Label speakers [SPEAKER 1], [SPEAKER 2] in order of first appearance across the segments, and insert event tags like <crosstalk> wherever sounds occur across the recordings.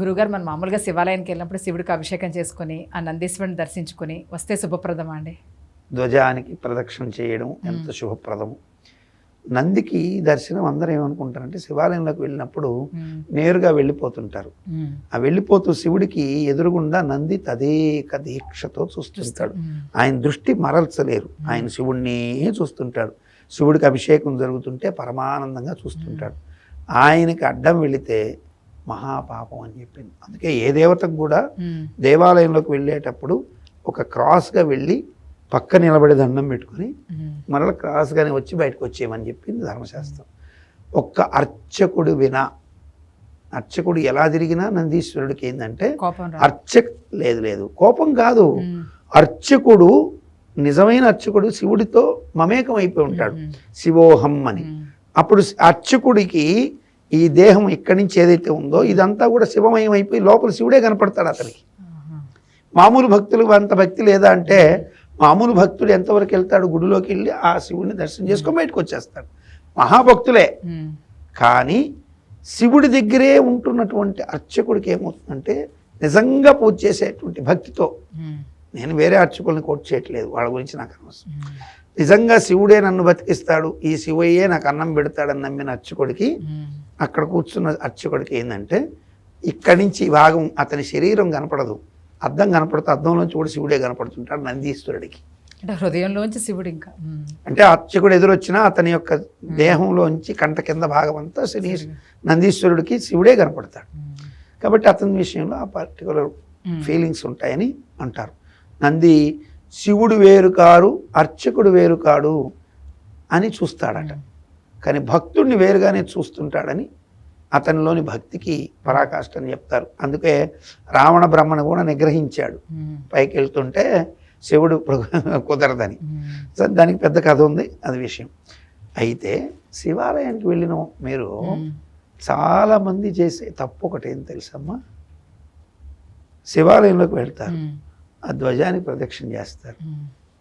[SPEAKER 1] గురుగారు మనం మామూలుగా శివాలయానికి వెళ్ళినప్పుడు శివుడికి అభిషేకం చేసుకుని ఆ నందీశ్వరుని దర్శించుకుని వస్తే శుభప్రదమా అండి?
[SPEAKER 2] ధ్వజానికి ప్రదక్షిణ చేయడం ఎంత శుభప్రదము. నందికి దర్శనం అందరూ ఏమనుకుంటారంటే శివాలయంలోకి వెళ్ళినప్పుడు నేరుగా వెళ్ళిపోతుంటారు. ఆ వెళ్ళిపోతూ శివుడికి ఎదురుగుండా నంది తదేక దీక్షతో చూస్తుంటాడు. ఆయన దృష్టి మరల్చలేరు. ఆయన శివుణ్ణి చూస్తుంటాడు. శివుడికి అభిషేకం జరుగుతుంటే పరమానందంగా చూస్తుంటాడు. ఆయనకి అడ్డం వెళితే మహాపాపం అని చెప్పింది. అందుకే ఏ దేవతకు కూడా దేవాలయంలోకి వెళ్ళేటప్పుడు ఒక క్రాస్గా వెళ్ళి పక్క నిలబడి దండం పెట్టుకొని మరల క్రాస్గానే వచ్చి బయటకు వచ్చేయమని చెప్పింది ధర్మశాస్త్రం. ఒక్క అర్చకుడు వినా అర్చకుడు ఎలా తిరిగినా నందీశ్వరుడికి ఏంటంటే అర్చ లేదు లేదు కోపం కాదు. అర్చకుడు నిజమైన అర్చకుడు శివుడితో మమేకం అయిపోయి ఉంటాడు శివోహం అని. అప్పుడు అర్చకుడికి ఈ దేహం ఇక్కడి నుంచి ఏదైతే ఉందో ఇదంతా కూడా శివమయం అయిపోయి లోపల శివుడే కనపడతాడు అతనికి. మామూలు భక్తులు అంత భక్తి లేదా అంటే మామూలు భక్తుడు ఎంతవరకు వెళ్తాడు గుడిలోకి వెళ్ళి ఆ శివుడిని దర్శనం చేసుకొని బయటకు వచ్చేస్తాడు. మహాభక్తులే. కానీ శివుడి దగ్గరే ఉంటున్నటువంటి అర్చకుడికి ఏమవుతుందంటే నిజంగా పూజ చేసేటువంటి భక్తితో నేను వేరే అర్చకుల్ని కోట్ చేయట్లేదు వాళ్ళ గురించి నాకు అనవసరం. నిజంగా శివుడే నన్ను బతికిస్తాడు ఈ శివయ్యే నాకు అన్నం పెడతాడని నమ్మిన అర్చకుడికి అక్కడ కూర్చున్న అర్చకుడికి ఏంటంటే ఇక్కడి నుంచి భాగం అతని శరీరం కనపడదు. అద్దం కనపడుతూ అద్దంలోంచి కూడా శివుడే కనపడుతుంటాడు నందీశ్వరుడికి.
[SPEAKER 1] అంటే హృదయంలోంచి శివుడు ఇంకా
[SPEAKER 2] అంటే అర్చకుడు ఎదురొచ్చినా అతని యొక్క దేహంలోంచి కంట కింద భాగం అంతా శని. నందీశ్వరుడికి శివుడే కనపడతాడు. కాబట్టి అతని విషయంలో ఆ పర్టికులర్ ఫీలింగ్స్ ఉంటాయని అంటారు. నంది శివుడు వేరు కాడు అర్చకుడు వేరు కాడు అని చూస్తాడట. కానీ భక్తుడిని వేరుగానే చూస్తుంటాడని అతనిలోని భక్తికి పరాకాష్ట అని చెప్తారు. అందుకే రావణ బ్రహ్మను కూడా నిగ్రహించాడు. పైకి వెళ్తుంటే శివుడు కుదరదని.
[SPEAKER 1] ఉమ్,
[SPEAKER 2] సో దానికి పెద్ద కథ ఉంది అది విషయం. అయితే శివాలయానికి వెళ్ళిన మీరు
[SPEAKER 1] ఉమ్,
[SPEAKER 2] చాలా మంది చేసే తప్పు ఒకటి ఏం తెలుసమ్మా? శివాలయంలోకి వెళ్తారు. ఆ ధ్వజానికి ప్రదక్షిణ చేస్తారు.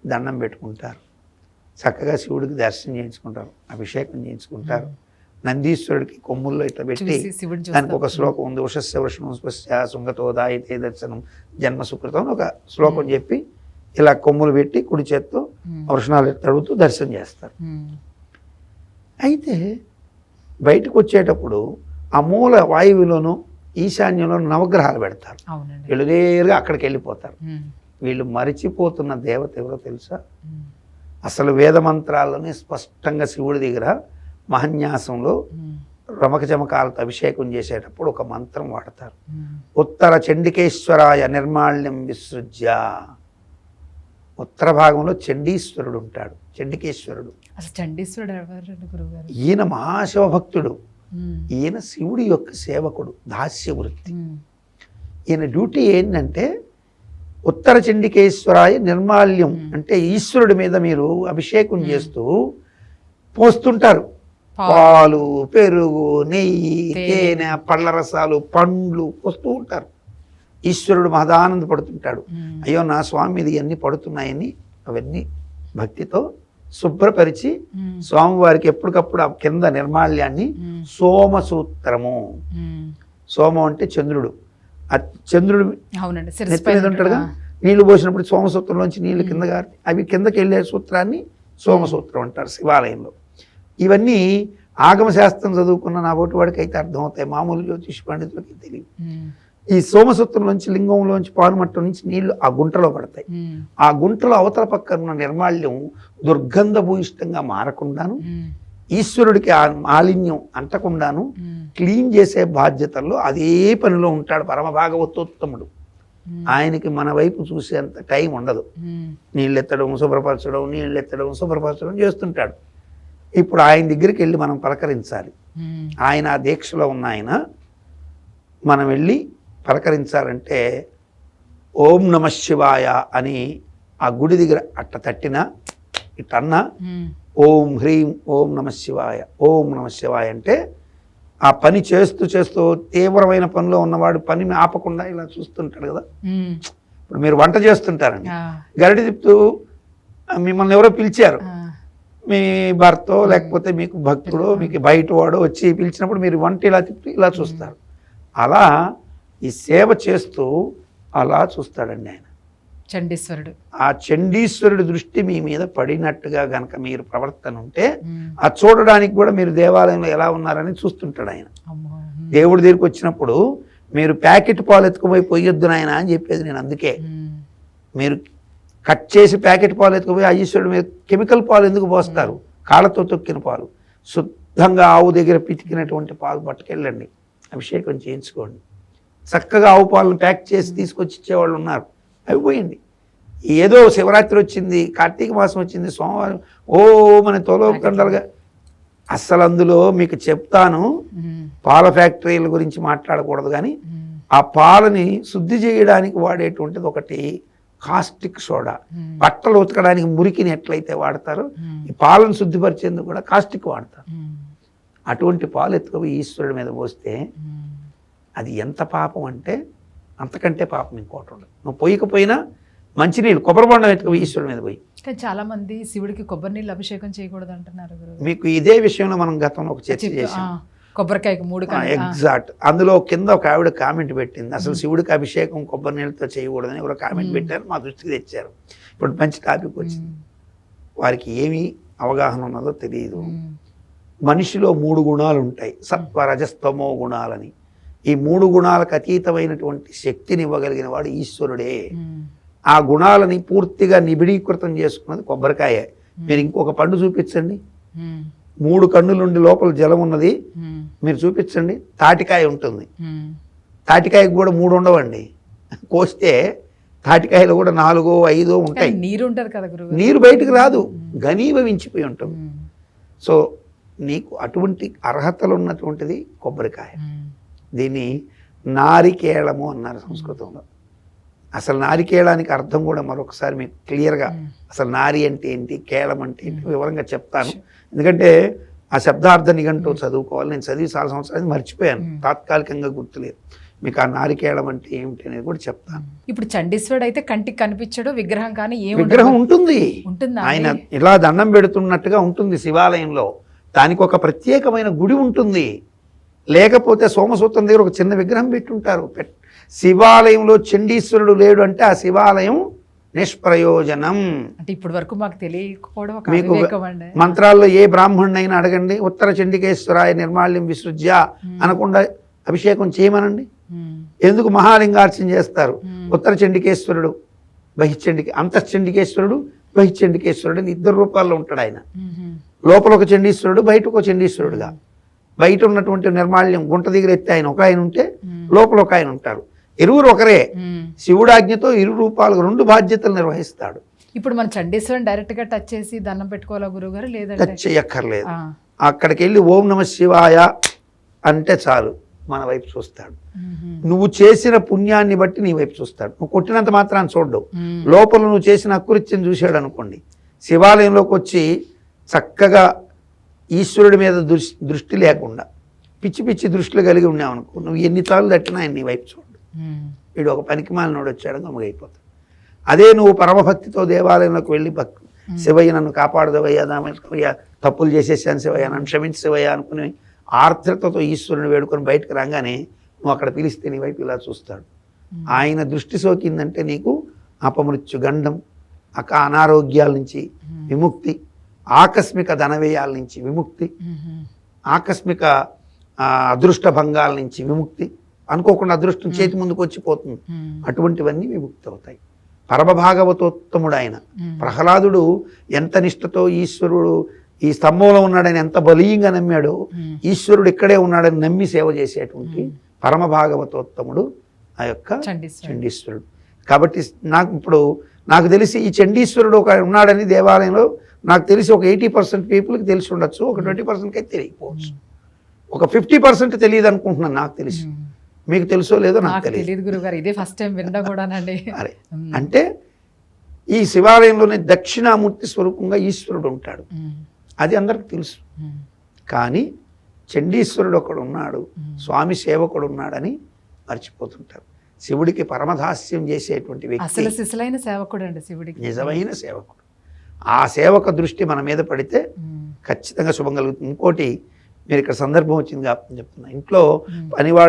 [SPEAKER 2] దండం పెట్టుకుంటారు. చక్కగా శివుడికి దర్శనం చేయించుకుంటారు అభిషేకం చేయించుకుంటారు. నందీశ్వరుడికి కొమ్ముల్లో ఇట్లా పెట్టి దానికి ఒక. శ్లోకం ఉంది ఉషస్య వృషణం స్పశ్య శృంగతో దాయితే దర్శనం జన్మ సుకృతం ఒక శ్లోకం చెప్పి ఇలా కొమ్ములు పెట్టి కుడి చేత్తో వృషణాలు తడుగుతూ దర్శనం చేస్తారు. అయితే బయటకు వచ్చేటప్పుడు ఆ మూల వాయువులోను ఈశాన్యంలో నవగ్రహాలు పెడతారు. నేరుగా అక్కడికి వెళ్ళిపోతారు. వీళ్ళు మరిచిపోతున్న దేవత ఎవరో తెలుసా? అసలు వేద మంత్రాల్లోనే స్పష్టంగా శివుడి దగ్గర మహన్యాసంలో రమక జమకాలతో అభిషేకం చేసేటప్పుడు ఒక మంత్రం వాడతారు.
[SPEAKER 1] ఉమ్,
[SPEAKER 2] ఉత్తర చండికేశ్వరాయ నిర్మాల్యం విసృజ్య. ఉత్తర భాగంలో చండీశ్వరుడు ఉంటాడు చండికేశ్వరుడు ఈయన మహాశివభక్తుడు.
[SPEAKER 1] ఉమ్,
[SPEAKER 2] ఈయన శివుడి యొక్క సేవకుడు దాస్య వృత్తి
[SPEAKER 1] ఉమ్,
[SPEAKER 2] ఈయన డ్యూటీ ఏంటంటే ఉత్తర చండికేశ్వరాయ నిర్మాల్యం అంటే ఈశ్వరుడి మీద మీరు అభిషేకం చేస్తూ పోస్తుంటారు.
[SPEAKER 1] పాలు.
[SPEAKER 2] పెరుగు నెయ్యి
[SPEAKER 1] తేనె.
[SPEAKER 2] పళ్ళ రసాలు పండ్లు పోస్తూ ఉంటారు. ఈశ్వరుడు మహదానంద పడుతుంటాడు అయ్యో నా స్వామి ఇది ఇవన్నీ పడుతున్నాయని అవన్నీ భక్తితో శుభ్రపరిచి స్వామివారికి ఎప్పటికప్పుడు ఆ కింద నిర్మాల్యాన్ని సోమసూత్రము. సోమం అంటే చంద్రుడు. ఆ చంద్రుడు నెత్తి ఉంటాడుగా
[SPEAKER 1] ఉంటాడు.
[SPEAKER 2] నీళ్ళు పోసినప్పుడు సోమసూత్రంలోంచి నీళ్ళు కింద గారి అవి కిందకి వెళ్ళే సూత్రాన్ని సోమసూత్రం అంటారు శివాలయంలో. ఇవన్నీ ఆగమ శాస్త్రం చదువుకున్న నా ఒకటి వాడికి అయితే అర్థమవుతాయి. మామూలు జ్యోతిష్ పండితులకి తెలియదు. ఈ సోమసూత్రంలోంచి లింగంలోంచి పానుమట్టం నుంచి నీళ్ళు ఆ గుంటలో పడతాయి. ఆ గుంటలో అవతల పక్కన ఉన్న నిర్మాల్యం దుర్గంధభూయిష్టంగా మారకుండాను ఈశ్వరుడికి ఆ మాలిన్యం అంటకుండాను క్లీన్ చేసే బాధ్యతల్లో అదే పనిలో ఉంటాడు పరమ భాగవతోత్తముడు. ఆయనకి మన వైపు చూసేంత టైం ఉండదు.
[SPEAKER 1] ఉమ్,
[SPEAKER 2] నీళ్ళు ఎత్తడం శుభ్రపరచడం నీళ్ళు ఎత్తడం శుభ్రపరచడం చేస్తుంటాడు. ఇప్పుడు ఆయన దగ్గరికి వెళ్ళి మనం పలకరించాలి. ఆయన ఆ దీక్షలో ఉన్న ఆయన మనం వెళ్ళి పలకరించాలంటే ఓం నమ శివాయ అని ఆ గుడి దగ్గర అట్ట తట్టినా ఇట్టన్నా ఓం హ్రీం ఓం నమ శివాయ. ఓం నమ శివాయ అంటే ఆ పని చేస్తూ చేస్తూ తీవ్రమైన పనిలో ఉన్నవాడు పనిని ఆపకుండా ఇలా చూస్తుంటాడు కదా. ఇప్పుడు మీరు వంట చేస్తుంటారండి గరిటె తిప్పుతూ మిమ్మల్ని ఎవరో పిలిచారు. మీ భర్తో లేకపోతే మీకు భక్తుడో మీకు బయట వాడో వచ్చి పిలిచినప్పుడు మీరు వంట ఇలా తిప్పి ఇలా చూస్తారు. అలా ఈ సేవ చేస్తూ అలా చూస్తాడండి ఆయన.
[SPEAKER 1] చండీశ్వరుడు.
[SPEAKER 2] ఆ చండీశ్వరుడి దృష్టి మీ మీద పడినట్టుగా గనక మీరు ప్రవర్తన ఉంటే. ఆ చూడడానికి కూడా మీరు దేవాలయంలో ఎలా ఉన్నారని చూస్తుంటాడు ఆయన. దేవుడి దగ్గరికి వచ్చినప్పుడు మీరు ప్యాకెట్ పాలు ఎత్తుకుపోయి పొయ్యొద్దు నాయన అని చెప్పేది నేను అందుకే. మీరు కట్ చేసి ప్యాకెట్ పాలు ఎత్తుకుపోయి ఆ ఈశ్వరుడు మీద కెమికల్ పాలు ఎందుకు పోస్తారు? కాళ్ళతో తొక్కిన పాలు. శుద్ధంగా ఆవు దగ్గర పితికినటువంటి పాలు పట్టుకెళ్ళండి. అభిషేకం చేయించుకోండి. చక్కగా ఆవు పాలను ప్యాక్ చేసి తీసుకొచ్చి ఇచ్చేవాళ్ళు ఉన్నారు. అవి పోయండి ఏదో శివరాత్రి వచ్చింది కార్తీక మాసం వచ్చింది సోమవారం ఓ మన తోలో కండలుగా అస్సలు అందులో మీకు చెప్తాను. పాల ఫ్యాక్టరీల గురించి మాట్లాడకూడదు కానీ. ఆ పాలని శుద్ధి చేయడానికి వాడేటువంటిది ఒకటి కాస్టిక్ సోడా. బట్టలు ఉతకడానికి మురికిని ఎట్లయితే వాడతారో. ఈ పాలను శుద్ధిపరిచేందుకు కూడా కాస్టిక్ వాడతారు. అటువంటి పాలు ఎత్తుకుపోయి ఈశ్వరుడి మీద పోస్తే. అది ఎంత పాపం అంటే అంతకంటే పాపం ఇంకోటి ఉండదు. నువ్వు పోయకపోయినా మంచినీళ్ళు కొబ్బరి బొండం ఎత్తుకుపోయి ఈశ్వరుడి మీద పోయి.
[SPEAKER 1] కానీ చాలా మంది శివుడికి కొబ్బరి నీళ్ళు అభిషేకం చేయకూడదు అంటున్నారు
[SPEAKER 2] మీకు ఇదే విషయంలో మనం గతంలో ఒక చర్చ. చేసాం
[SPEAKER 1] కొబ్బరికాయకి మూడు.
[SPEAKER 2] ఎగ్జాక్ట్. అందులో కింద ఒక ఆవిడ కామెంట్ పెట్టింది అసలు శివుడికి అభిషేకం కొబ్బరి నీళ్ళతో చేయకూడదని ఎవరో కామెంట్ పెట్టారు మా దృష్టికి తెచ్చారు. ఇప్పుడు మంచి టాపిక్ వచ్చింది. వారికి ఏమి అవగాహన ఉన్నదో తెలియదు. మనిషిలో మూడు గుణాలు ఉంటాయి సత్వ రజస్తమో గుణాలని. ఈ మూడు గుణాలకు అతీతమైనటువంటి శక్తిని ఇవ్వగలిగిన వాడు ఈశ్వరుడే. ఆ గుణాలని పూర్తిగా నిబిడీకృతం చేసుకున్నది కొబ్బరికాయ. మీరు ఇంకొక పండు చూపించండి. మూడు కన్నులుండి లోపల జలం ఉన్నది. మీరు చూపించండి. తాటికాయ ఉంటుంది. తాటికాయకు కూడా మూడు ఉండవండి. కోస్తే తాటికాయలు కూడా నాలుగో ఐదో ఉంటాయి.
[SPEAKER 1] నీరు ఉంటది కదా
[SPEAKER 2] నీరు బయటకు రాదు. ఘనీభవించిపోయి ఉంటుంది. సో నీకు అటువంటి అర్హతలు ఉన్నటువంటిది కొబ్బరికాయ. దీన్ని నారికేళము అన్నారు సంస్కృతంలో. అసలు నారికేళానికి అర్థం కూడా మరొకసారి మీకు క్లియర్గా అసలు నారి అంటే ఏంటి కేళం అంటే ఏంటి వివరంగా చెప్తాను. ఎందుకంటే ఆ శబ్దార్థ నిఘంటూ చదువుకోవాలి నేను చదివి చాలా సంవత్సరాలు మర్చిపోయాను. తాత్కాలికంగా గుర్తులేదు. మీకు ఆ నారికేళం అంటే ఏమిటి అనేది కూడా చెప్తాను.
[SPEAKER 1] ఇప్పుడు చండీశ్వరుడు అయితే కంటికి కనిపించడు విగ్రహం కానీ ఏం
[SPEAKER 2] విగ్రహం ఉంటుంది.
[SPEAKER 1] ఉంటుందా
[SPEAKER 2] ఆయన ఇలా దండం పెడుతున్నట్టుగా ఉంటుంది శివాలయంలో. దానికి ఒక ప్రత్యేకమైన గుడి ఉంటుంది. లేకపోతే సోమసూత్రం దగ్గర ఒక చిన్న విగ్రహం పెట్టుంటారు. పెట్- శివాలయంలో చండీశ్వరుడు లేడు అంటే ఆ శివాలయం నిష్ప్రయోజనం.
[SPEAKER 1] అంటే ఇప్పటి వరకు మాకు తెలియకపోవడం
[SPEAKER 2] మీకు మంత్రాల్లో ఏ బ్రాహ్మణుడైనా అడగండి ఉత్తర చండికేశ్వరాయ నిర్మాల్యం విసృజ్య అనకుండా అభిషేకం చేయమనండి. ఎందుకు మహాలింగార్చన చేస్తారు. ఉత్తర చండికేశ్వరుడు బహిశ్చండికే అంతఃచండికేశ్వరుడు బహిశ్చండికేశ్వరుడు అని ఇద్దరు రూపాల్లో ఉంటాడు ఆయన. లోపల ఒక చండీశ్వరుడు బయట ఒక చండీశ్వరుడుగా. బయట ఉన్నటువంటి నిర్మాల్యం గుంట దగ్గర ఎత్తి ఆయన ఒక ఆయన ఉంటే. లోపల ఒక ఆయన ఉంటారు ఇరువురు ఒకరే. శివుడాజ్ఞతో ఇరు రూపాలు రెండు బాధ్యతలు నిర్వహిస్తాడు
[SPEAKER 1] ఇప్పుడు మన చండీశ్వరుని డైరెక్ట్గా టచ్ చేసి దండం పెట్టుకోవాలా గురువు గారు లేదంటే
[SPEAKER 2] టచ్ చేయక్కర్లేదు. అక్కడికి వెళ్ళి ఓం నమ శివాయ అంటే చాలు మన వైపు చూస్తాడు. నువ్వు చేసిన పుణ్యాన్ని బట్టి నీ వైపు చూస్తాడు నువ్వు కొట్టినంత మాత్రాన్ని
[SPEAKER 1] ఉమ్.
[SPEAKER 2] లోపల నువ్వు చేసిన అకృత్యం చూశాడు అనుకోండి శివాలయంలోకి వచ్చి చక్కగా ఈశ్వరుడి మీద దృష్టి దృష్టి లేకుండా పిచ్చి పిచ్చి దృష్టిలు కలిగి ఉన్నావనుకో నువ్వు ఎన్ని తాళ్ళు తట్టినా ఆయన నీ వైపు చూడు. వీడు ఒక పనికి మాలినోడు వచ్చాడు గమగైపోతాడు అదే నువ్వు పరమభక్తితో దేవాలయంలోకి వెళ్ళి భక్ శివయ్య నన్ను కాపాడదవయ్యా దామయ్య తప్పులు చేసేసాను శివయ్య నన్ను క్షమించి శివయ్య అనుకుని ఆర్ద్రతతో ఈశ్వరుని వేడుకొని బయటకు రాగానే నువ్వు అక్కడ పిలిస్తే నీ వైపు ఇలా చూస్తాడు. ఆయన దృష్టి సోకిందంటే నీకు అపమృత్యు గండం అక అనారోగ్యాల నుంచి విముక్తి ఆకస్మిక ధనవ్యయాల నుంచి విముక్తి. ఆకస్మిక అదృష్ట భంగాల నుంచి విముక్తి అనుకోకుండా అదృష్టం చేతి ముందుకు వచ్చిపోతుంది. అటువంటివన్నీ విముక్తి అవుతాయి పరమభాగవతోత్తముడు ఆయన. ప్రహ్లాదుడు ఎంత నిష్ఠతో ఈశ్వరుడు ఈ స్తంభంలో ఉన్నాడని ఎంత బలీయంగా నమ్మాడో. ఈశ్వరుడు ఇక్కడే ఉన్నాడని నమ్మి సేవ చేసేటువంటి పరమ భాగవతోత్తముడు ఆ యొక్క
[SPEAKER 1] చండీశ్వరుడు
[SPEAKER 2] కాబట్టి నాకు ఇప్పుడు నాకు తెలిసి ఈ చండీశ్వరుడు ఒక ఉన్నాడని దేవాలయంలో నాకు తెలిసి ఒక ఎయిటీ పర్సెంట్ పీపుల్కి తెలిసి ఉండొచ్చు ఒక ట్వంటీ పర్సెంట్కి అయితే తెలియకపోవచ్చు ఒక ఫిఫ్టీ పర్సెంట్ తెలియదు అనుకుంటున్నాను నాకు తెలిసి. మీకు తెలుసో లేదో నాకు తెలియదు
[SPEAKER 1] తెలియదు గురువు గారు ఇదే ఫస్ట్ టైం వినడం కూడానండి <laughs>
[SPEAKER 2] అరే. అంటే ఈ శివాలయంలోనే దక్షిణామూర్తి స్వరూపంగా ఈశ్వరుడు ఉంటాడు. అది అందరికి తెలుసు. కానీ చండీశ్వరుడు ఒకడు ఉన్నాడు. స్వామి సేవకుడు ఉన్నాడని మర్చిపోతుంటారు శివుడికి పరమదాస్యం చేసేటువంటి వ్యక్తి
[SPEAKER 1] అసలు సిసలైన సేవకుడు అండి శివుడికి
[SPEAKER 2] నిజమైన సేవకుడు ఆ సేవక దృష్టి మన మీద పడితే. ఖచ్చితంగా శుభం కలుగుతుంది ఇంకోటి మీరు ఇక్కడ సందర్భం వచ్చింది కాబట్టి చెప్తున్నా ఇంట్లో
[SPEAKER 1] ఉమ్.
[SPEAKER 2] పని వాళ్ళ